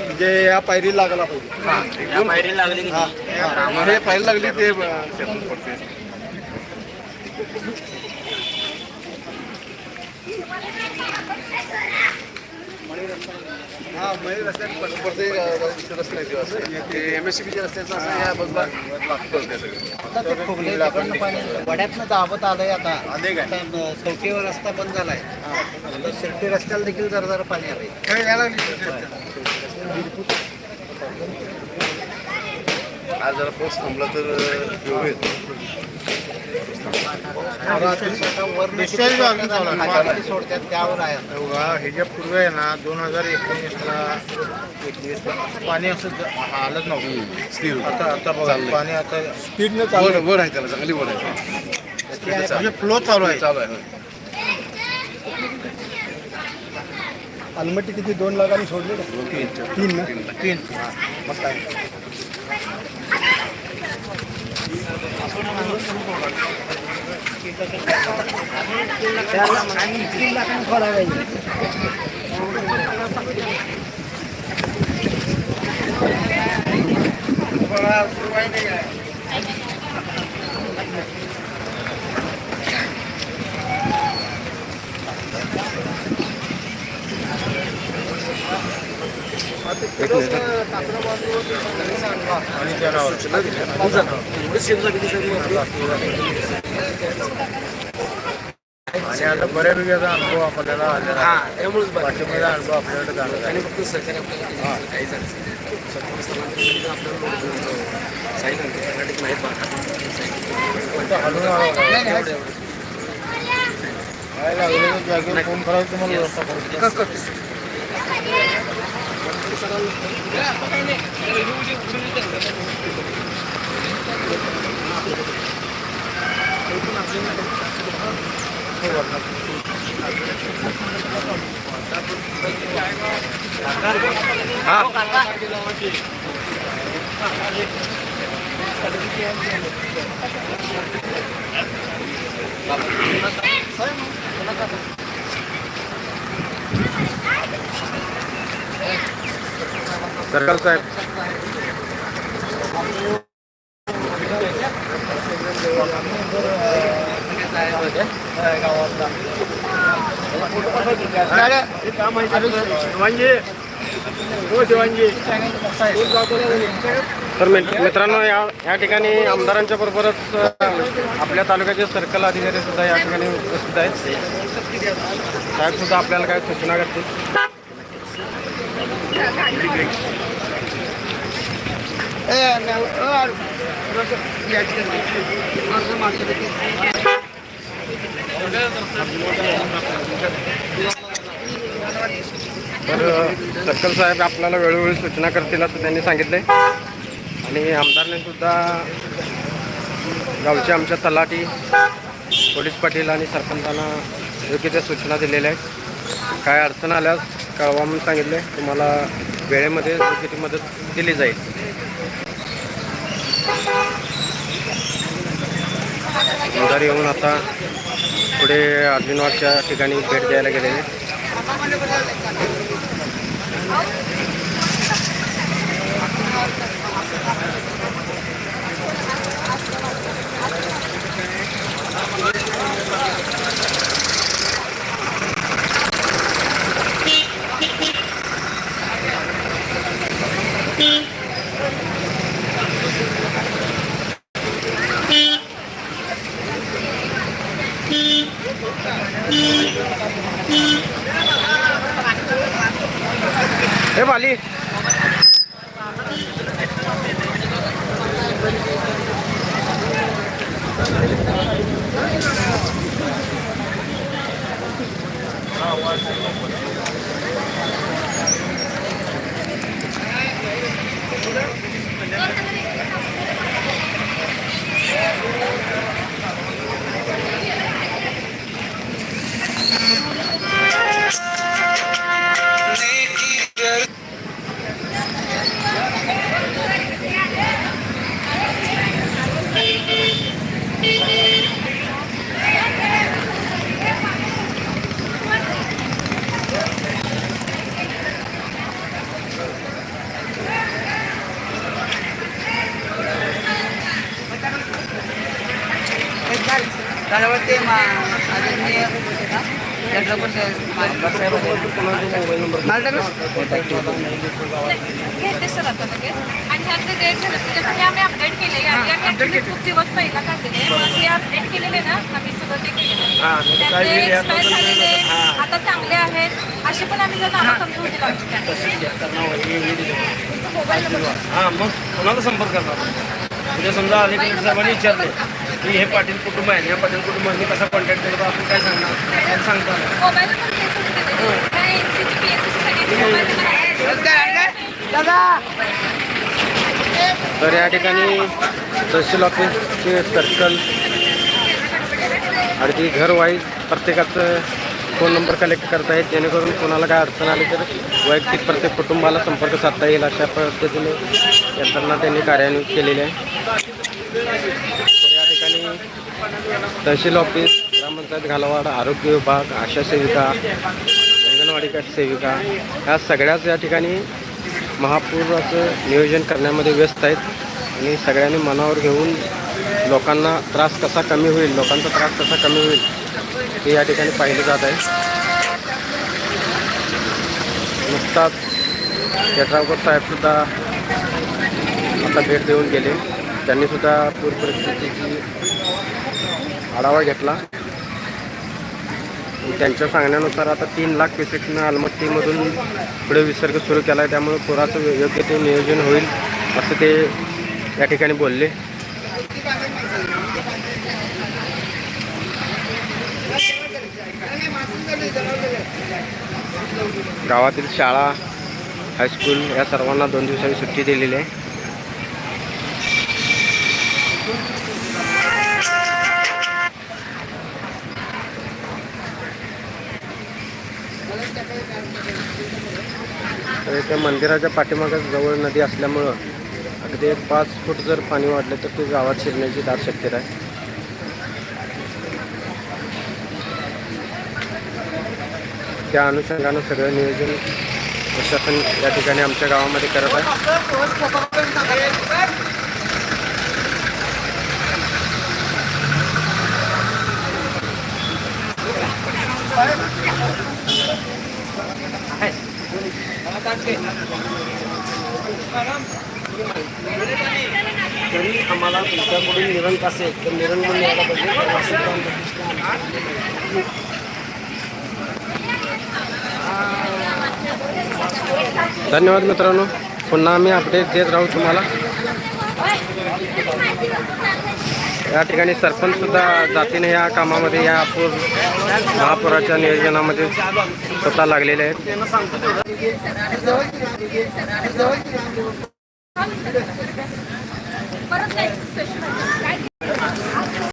म्हणजे या पायरी लागला पाहिजे. पायरी लागली? हे पायरी लागली ते पडते. हा मळे रस्त्यात पड- पडते अं, इथे रस्ते नाही ते असं. ते एम एस सी बीच्या रस्त्याचं असं या बाजूला लागतं ते सगळं. आता ते फुगले तिकडनं पाणी वड्यातनं दाबत आलंय आता काय? आता चौकीवर रस्ता बंद झालाय आता शिर्डी रस्त्याला देखील जरा जरा पाणी आलंय काय यायला लागली. आज जरा पाऊस थांबला तर अं, होईल. सोडतात त्यावर आहे. आता. बघा ह्याच्या पूर्वी आहे ना दोन हजार एकोणीसला एकवीसला पाणी असं आलंच नव्हतं. स्थिर आता आता बघा पाणी आता स्पीडनं चालू वर आहे त्याला चांगली वर आहे. म्हणजे फ्लो चालू आहे. चालू आहे अलमट्टी किती? दोन लाखांनी सोडले तीन. तीन मग काय तीन लाखांनी खोला पाहिजे आणि जनावर आणि आता बऱ्यापैकी आता अनुभव आपल्याला आलेला. त्यामुळेच. पाठीमागचा अनुभव आपल्याकडे झालेला आणि फक्त सहकार्य आपल्याला काहीच नाही. म्हणजे फोन करायचं तुम्हाला व्यवस्था करू सरकार साहेब तर मित्रांनो या या ठिकाणी आमदारांच्या बरोबरच आपल्या तालुक्याचे सर्कल अधिकारी सुद्धा या ठिकाणी उपस्थित आहेत. साहेब सुद्धा आपल्याला काय सूचना करतील? तर सक्कल साहेब आपल्याला वेळोवेळी सूचना करतील असं त्यांनी सांगितले आणि आमदारने सुद्धा गावचे आमच्या तलाठी पोलीस पाटील आणि सरपंचांना योग्य त्या सूचना दिलेल्या आहेत. काय अडचण आल्यास कळवा म्हणून सांगितले तुम्हाला वेळेमध्ये योग्य ती मदत दिली जाईल. आमदार येऊन आता पुढे अर्जुनवाडच्या ठिकाणी भेट द्यायला गेलेले. आहेत. Amen. ते आदरणीय घेते सर आता लगेच आणि ह्यातले डेट झालं त्याच्यात आम्ही अपडेट केले आधी आम्ही actually खूप दिवस पहिला काढलेले मग हे अपडेट केलेले ना आम्ही सगळं ते केलेलं त्यातले एक्सपायर झालेले आता चांगले आहेत असे पण आम्ही जर नावं समजून दिलं मोबाईल नंबर हां मग कोणाला संपर्क करणार? उद्या समजा अलीकडे साहेबांनी विचारले. की हे पाटील कुटुंब आहे या पाटील कुटुंबाने कसा कॉन्टॅक्ट केला तर आपण काय सांगणार? काय सांगता तर या ठिकाणी तहसील ऑफिसचे सर्कल अगदी घर वाईज प्रत्येकाचं फोन नंबर कलेक्ट करत आहेत जेणेकरून कोणाला काय अडचण आली तर वैयक्तिक प्रत्येक कुटुंबाला संपर्क साधता येईल अशा पद्धतीने यंत्रणा त्यांनी कार्यान्वित केलेली आहे. तहसील ऑफिस ग्रामपंचायत घालवाड आरोग्य विभाग आशा सेविका अंगणवाडी सेविका ह्या सगळ्याच या ठिकाणी महापूराचं नियोजन करण्यामध्ये व्यस्त आहेत. आणि सगळ्यांनी मनावर घेऊन लोकांना त्रास कसा कमी होईल लोकांचा त्रास कसा कमी होईल हे या ठिकाणी पाहिलं जात आहे. नुकताच यड्रावकर साहेबसुद्धा आता भेट देऊन गेले. त्यांनीसुद्धा पूर परिस्थितीची आढावा घेतला. त्यांच्या सांगण्यानुसार आता तीन लाख क्युसेकनं अलमट्टीमधून पुढे विसर्ग सुरू केला आहे त्यामुळे पुराचं योग्य ते नियोजन होईल असं ते या ठिकाणी बोलले. गावातील शाळा हायस्कूल या सर्वांना दोन दिवसांनी सुट्टी दिलेली आहे. तर त्या मंदिराच्या पाठीमागे जवळ नदी असल्यामुळं अगदी पाच फूट जर पाणी वाढलं तर ते गावात शिरण्याची दाट शक्यता आहे. त्या अनुषंगानं सगळं नियोजन प्रशासन या ठिकाणी आमच्या गावामध्ये करत आहे. मला तुमच्याकडून निरंक असेल तर निरंक मिळायला पाहिजे. धन्यवाद मित्रांनो. पुन्हा आम्ही अपडेट देत राहू तुम्हाला. या ठिकाणी सरपंचसुद्धा जातीने या कामामध्ये या पूर महापुराच्या नियोजनामध्ये स्वतः लागलेले आहेत. परत नाही स्पेशल